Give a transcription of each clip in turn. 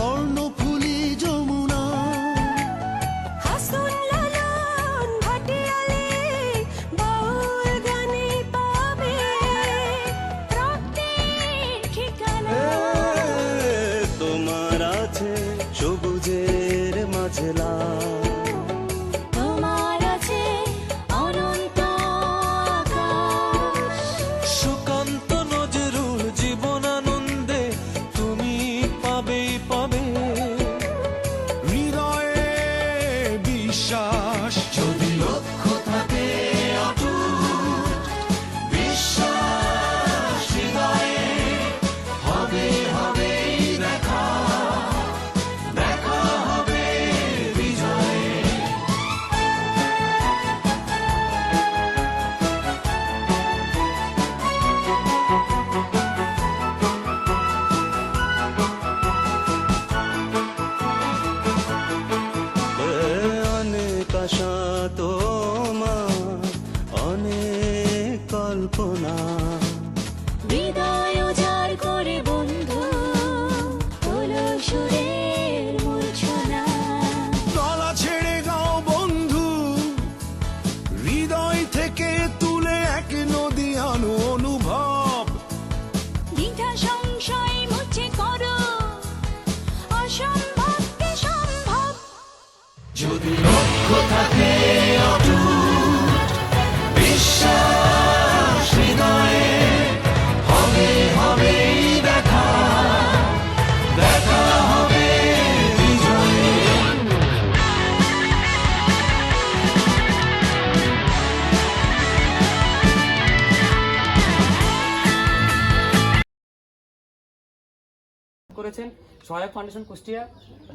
কর্ণফুলি যমুনা। হাসন লালন ভাটিয়ালি বাউল গানে পাবে। রক্তের ঠিকানা। তোমার আছে সবুজের মাঝে লাল করেছেন। সহায়ক ফাউন্ডেশন কুষ্টিয়া।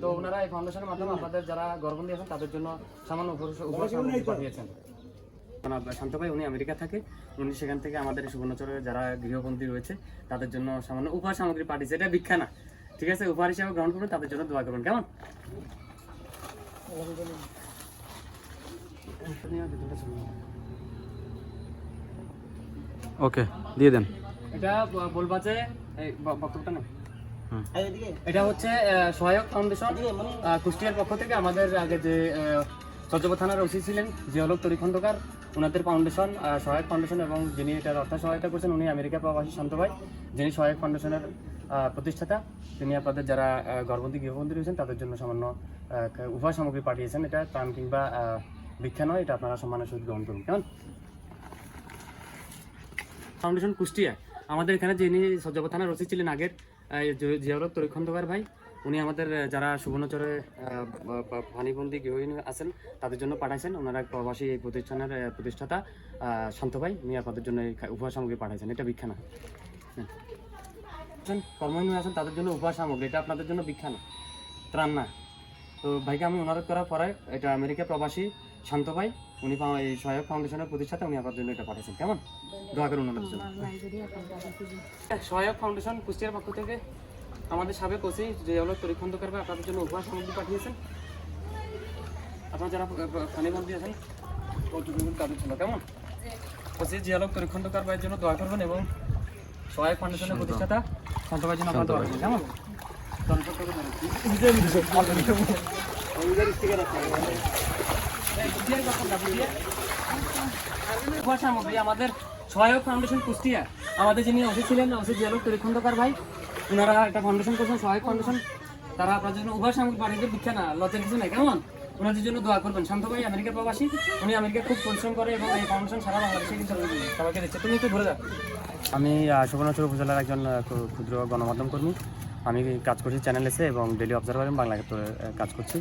তো ওনারা এই ফাউন্ডেশনের মাধ্যমে আপনাদের যারা গর্ভবতী আছেন তাদের জন্য সামান্য উপহার- উপহার সামগ্রী পাঠিয়েছেন। শান্ত ভাই উনি আমেরিকা থাকে। উনি সেখান থেকে আমাদের সুবর্ণচরের যারা গৃহবন্দী রয়েছে তাদের জন্য সামান্য উপহার সামগ্রী পাঠিয়েছে। এটা ভিক্ষা না। ঠিক আছে? উপহার হিসাবে গ্রহণ করুন তাদের জন্য দোয়া করবেন কেমন? ওকে দিয়ে দেন। এটা বলবা যে বক্তব্যটা না এটা হচ্ছে সহায়ক ফাউন্ডেশন। কুষ্টিয়ার পক্ষ থেকে আমাদের আগে যে সজ্জবা থানার ওসি ছিলেন জিয়ালক তরি খন্দকার ওনাদের ফাউন্ডেশন সহায়ক ফাউন্ডেশন এবং যিনি এটার অর্থ সহায়তা করছেন উনি আমেরিকা প্রবাসী শান্ত ভাই যিনি সহায়ক ফাউন্ডেশনের প্রতিষ্ঠাতা তিনি আপনাদের যারা আহ, গর্ভবতী গৃহবন্দী রয়েছেন তাদের জন্য সামান্য উভয় সামগ্রী পাঠিয়েছেন। এটা ত্রাণ কিংবা ভিক্ষা নয় এটা আপনারা সম্মানের সহিত গ্রহণ করুন। কেমন? ফাউন্ডেশন কুষ্টিয়া। আমাদের এখানে যিনি সজ্জবা থানার ওসি ছিলেন আগের জিয়াউলক তরিক খন্দকার ভাই উনি আমাদের যারা সুবর্ণচরে পানিবন্দি গৃহহীন আছেন তাদের জন্য পাঠাইছেন। ওনারা প্রবাসী এই প্রতিষ্ঠানের প্রতিষ্ঠাতা শান্ত ভাই। উনি আপনাদের জন্য উপহার সামগ্রী পাঠাইছেন। এটা ভিক্ষা না। হ্যাঁ। আছেন, কর্মহীন আছেন তাদের জন্য উপহার সামগ্রী। এটা আপনাদের জন্য ভিক্ষা না। তো ভাইকে আমি অনুরোধ করার পরে এটা আমেরিকা প্রবাসী শান্ত ভাই উনি এই সহায়ক ফাউন্ডেশনের প্রতিষ্ঠাতা উনি আপনার জন্য এটা পাঠিয়েছেন কেমন? দোয়া করুন ওনাদের জন্য। সহায়ক ফাউন্ডেশন কুষ্টিয়ার পক্ষ থেকে আমাদের সাবেক ওসি যে হলো তরিক খন্দকার ভাই আপনাদের জন্য উপহার সামগ্রী পাঠিয়েছেন। আপনারা যারা ফানিবন্দি আছেন কৌতুক তাদের জন্য কেমন? ওসি জিয়ালক তরিক খন্দকার ভাইয়ের জন্য দোয়া করবেন এবং সহায়ক ফাউন্ডেশনের প্রতিষ্ঠাতা ভাইয়ের জন্য আপনার দোয়া করবেন কেমন? উপহার সামগ্রী আমাদের সহায়ক ফাউন্ডেশন কুষ্টিয়া। আমাদের যিনি ওসি ছিলেন জিয়ালক তরিক খন্দকার ভাই ওনারা একটা ফাউন্ডেশন করছেন, সহায়ক ফাউন্ডেশন। তারা আপনাদের জন্য উভয় সামগ্রিক বাড়িতে ভিক্ষা না লজ্জা কিছু নাই। কেমন? ওনাদের জন্য দোয়া করবেন। শান্ত ভাই আমেরিকা প্রবাসী, উনি আমেরিকা খুব পরিশ্রম করে এবং এই ফাউন্ডেশন সারা বাংলাদেশে কিন্তু সবাইকে দিচ্ছে তুমি একটু ঘুরে যাও। আমি সুবর্ণচর উপজেলার একজন ক্ষুদ্র গণমাধ্যম কর্মী। আমি কাজ করছি চ্যানেল এসে এবং ডেলি অবজারভার বাংলা কাজ করছি।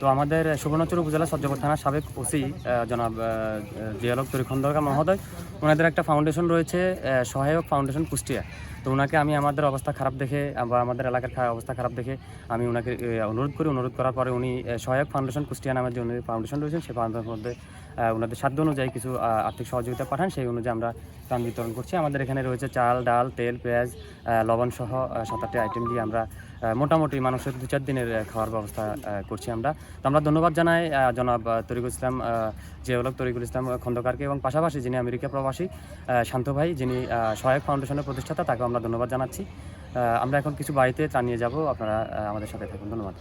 তো আমাদের সুবর্ণচর উপজেলা সজ্জপুর থানার সাবেক ওসি জনাব জিয়ালক তরিখন্দরকা মহোদয়। ওনাদের একটা ফাউন্ডেশন রয়েছে সহায়ক ফাউন্ডেশন কুষ্টিয়া। তো ওনাকে আমি আমাদের অবস্থা খারাপ দেখে, বা আমাদের এলাকার অবস্থা খারাপ দেখে আমি ওনাকে অনুরোধ করি। অনুরোধ করার পরে উনি সহায়ক ফাউন্ডেশন কুষ্টিয়া নামের যে ফাউন্ডেশন রয়েছেন সেই ফাউন্ডেশনের মধ্যে ওনাদের সাধ্য অনুযায়ী কিছু আর্থিক সহযোগিতা পাঠান, সেই অনুযায়ী আমরা ত্রাণ বিতরণ করছি। আমাদের এখানে রয়েছে চাল, ডাল, তেল, পেঁয়াজ লবণ সহ সাত আটটি আইটেম দিয়ে আমরা মোটামুটি মানুষের দু চার দিনের খাওয়ার ব্যবস্থা করছি আমরা। তো আমরা ধন্যবাদ জানাই জনাব তরিকুল ইসলাম জিয়াউলক তরিকুল ইসলাম খন্দকারকে এবং পাশাপাশি যিনি আমেরিকা প্রবাসী শান্ত ভাই, যিনি সহায়ক ফাউন্ডেশনের প্রতিষ্ঠাতা তাকে আমরা ধন্যবাদ জানাচ্ছি। আমরা এখন কিছু বাড়িতে ত্রাণ নিয়ে যাব, আপনারা আমাদের সাথে থাকুন। ধন্যবাদ।